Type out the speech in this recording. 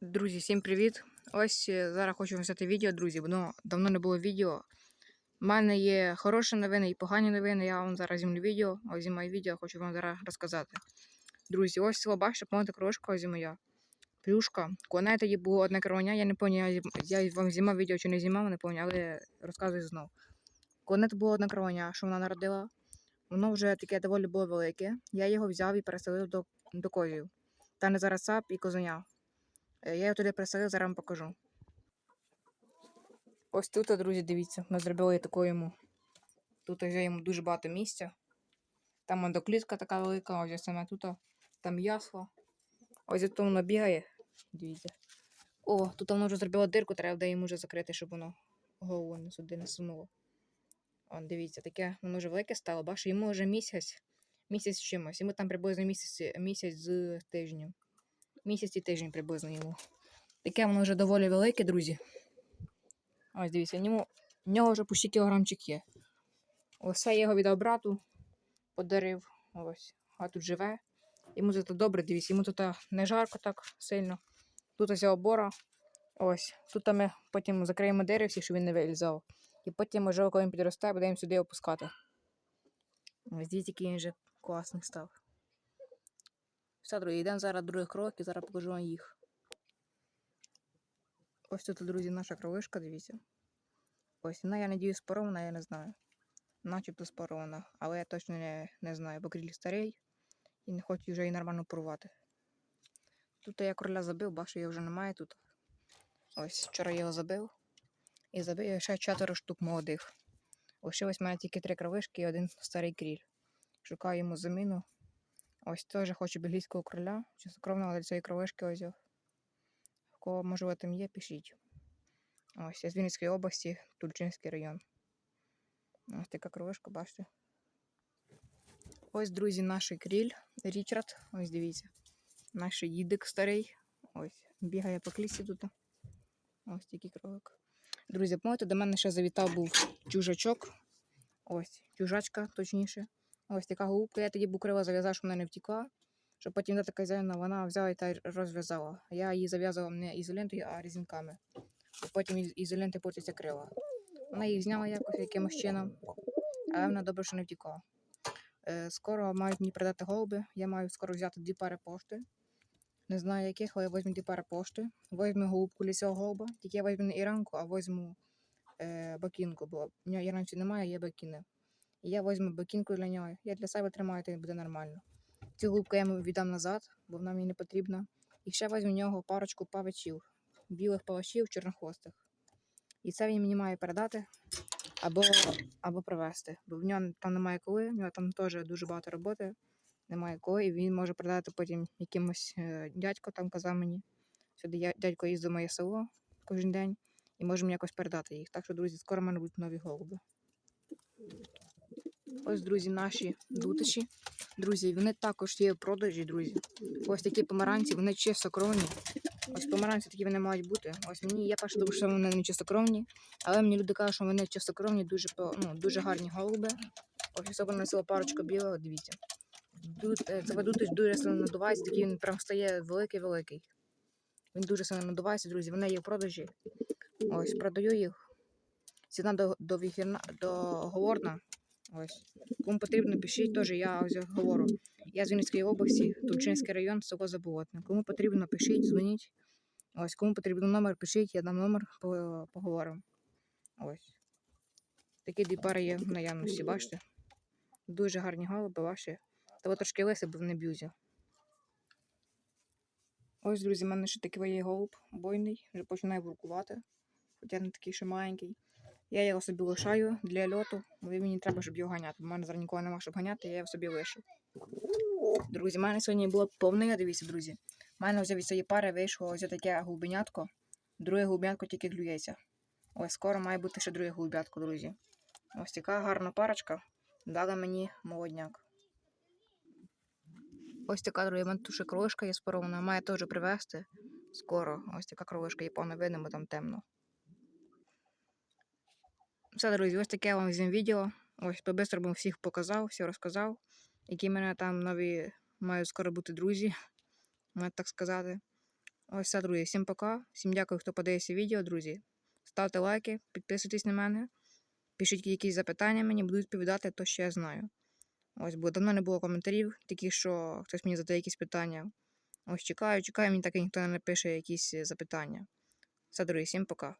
Друзі, всім привіт! Ось е, зараз хочу вам взяти відео, друзі, бо давно не було відео. У мене є хороші новини і погані новини. Я вам зараз знімлю відео. Ось знімаю відео, хочу вам зараз розказати. Друзі, ось село бачите, помните крошка, ось моя. Плюшка. Коли тоді було одне кровня, я не пам'ятаю, я, вам знімав відео чи не знімав, не пам'ятаю, але розказую знов. Коли було одне кровня, що вона народила, воно вже таке доволі було велике. Я його взяв і переселив до, до козів. Та не зараз сап і козеня. Е, Я його туди присадив, зараз вам покажу. Ось тут, друзі, дивіться, ми зробили таку йому. Тут вже йому дуже багато місця. Там ендоклітка така велика, ось саме тут. Там ясло. Ось тут воно бігає. Дивіться. О, тут воно вже зробило дирку, треба де йому вже закрити, щоб воно голову не сюди не сунуло. О, дивіться, таке воно вже велике стало, бачите, йому вже місяць, місяць з чимось. Йому там приблизно місяць, місяць з тижнем. Місяць і тиждень приблизно йому. Таке воно вже доволі велике, друзі. Ось дивіться, в ньому, в нього вже почти кілограмчик є. Ось я його віддав брату, подарив. Ось. А тут живе. Йому це добре, дивіться, йому тут не жарко так сильно. Тут ось обора. Ось. Тут ми потім закриємо дерева всі, щоб він не вилізав. І потім, може, коли він підросте, будемо сюди опускати. Ось дивіться, який він вже класний став. Все, друзі, йдемо зараз другий крок і зараз покажу вам їх. Ось тут, друзі, наша кровишка, дивіться. Ось вона, я надію, спорована, я не знаю. Начебто спорована, але я точно не, не знаю, бо кріль старий і не хочу вже її нормально порвати. Тут я короля забив, бачу, його вже немає тут. Ось вчора я його забив. І забив ще четверо штук молодих. Лишилось в мене тільки три кровишки і один старий кріль. Шукаю йому заміну. Ось теж хочу бельгійського короля, чистокровного для цієї кровишки ось. В кого, можливо, там є, пишіть. Ось, я з Вінницької області, Тульчинський район. Ось така кровишка, бачите. Ось, друзі, наш кріль Річард. Ось дивіться. Наш їдик старий. Ось, бігає по клісі тут. Ось такий кролик. Друзі, пам'ятаєте, до мене ще завітав був чужачок. Ось, чужачка, точніше. Ось така голубка. Я тоді букрила зав'язав, щоб вона не втікла. Щоб потім дати хазяїна, вона взяла і та розв'язала. Я її зав'язував не ізолентою, а резинками. І потім із ізоленти портиться крила. Вона їх зняла якось якимось чином, але вона добре, що не втікла. Е, скоро мають мені продати голуби. Я маю скоро взяти дві пари пошти. Не знаю яких, але я візьму дві пари пошти. Візьму голубку лісього голуба. Тільки я візьму не іранку, а візьму е, бакінку, бо в нього іранці немає, є бакіни. І я візьму бакінку для нього. Я для себе тримаю, то буде нормально. Цю голубку я йому віддам назад, бо вона мені не потрібна. І ще візьму в нього парочку павичів, білих павичів, чорнохвостих. І це він мені має передати або, або привезти. Бо в нього там немає коли, в нього там теж дуже багато роботи, немає коли, і він може передати потім якимось е, дядько там казав мені. Сюди я, дядько їздить в моє село кожен день і може мені якось передати їх. Так що, друзі, скоро в мене будуть нові голуби. Ось, друзі, наші дутичі. Друзі, вони також є в продажі, друзі. Ось такі помаранці, вони чистокровні. Ось помаранці такі вони мають бути. Ось мені я перше думаю, що вони не чистокровні, але мені люди кажуть, що вони чистокровні, дуже ну, дуже гарні голуби. Ось особливо носила парочка білого, дивіться. Е, це дутич дуже сильно надувається, такий він прям стає великий-великий. Він дуже сильно надувається, друзі. Вони є в продажі. Ось, продаю їх. Ціна до, до. Ось. Кому потрібно, пишіть теж, я ось говорю. Я з Вінницької області, Тульчинський район, село Заболотне. Кому потрібно, пишіть, дзвоніть. Ось, кому потрібен номер, пишіть, я дам номер, по- поговоримо. Ось. Такі дві пари є в наявності, бачите? Дуже гарні голуби ваші. Та трошки лиси, бо вони б'юзі. Ось, друзі, в мене ще такий голуб бойний, вже починає буркувати, хоча не такий ще маленький. Я його собі лишаю для льоту, але мені треба, щоб його ганяти. У мене зараз нікого нема, щоб ганяти, я його собі лишу. Друзі, в мене сьогодні було повне, дивіться, друзі. У мене вже від цієї пари вийшло ось таке голубенятко. Друге голубятко тільки клюється. Ось скоро має бути ще друге голубятко, друзі. Ось така гарна парочка. Дала мені молодняк. Ось така друзі, в мене тут ще кролишка є спорована, має теж привезти скоро. Ось така кролишка видно, бо там темно. Все, друзі, ось таке вам візьму відео. Ось по-бистрому всіх показав, все розказав, які мене там нові мають скоро бути друзі, можна так сказати. Ось все, друзі. Всім пока. Всім дякую, хто подивився відео, друзі. Ставте лайки, підписуйтесь на мене. Пишіть якісь запитання мені, буду відповідати то, що я знаю. Ось, бо давно не було коментарів, таких, що хтось мені задає якісь питання. Ось чекаю, чекаю, мені так і ніхто не напише якісь запитання. Все, друзі, всім пока.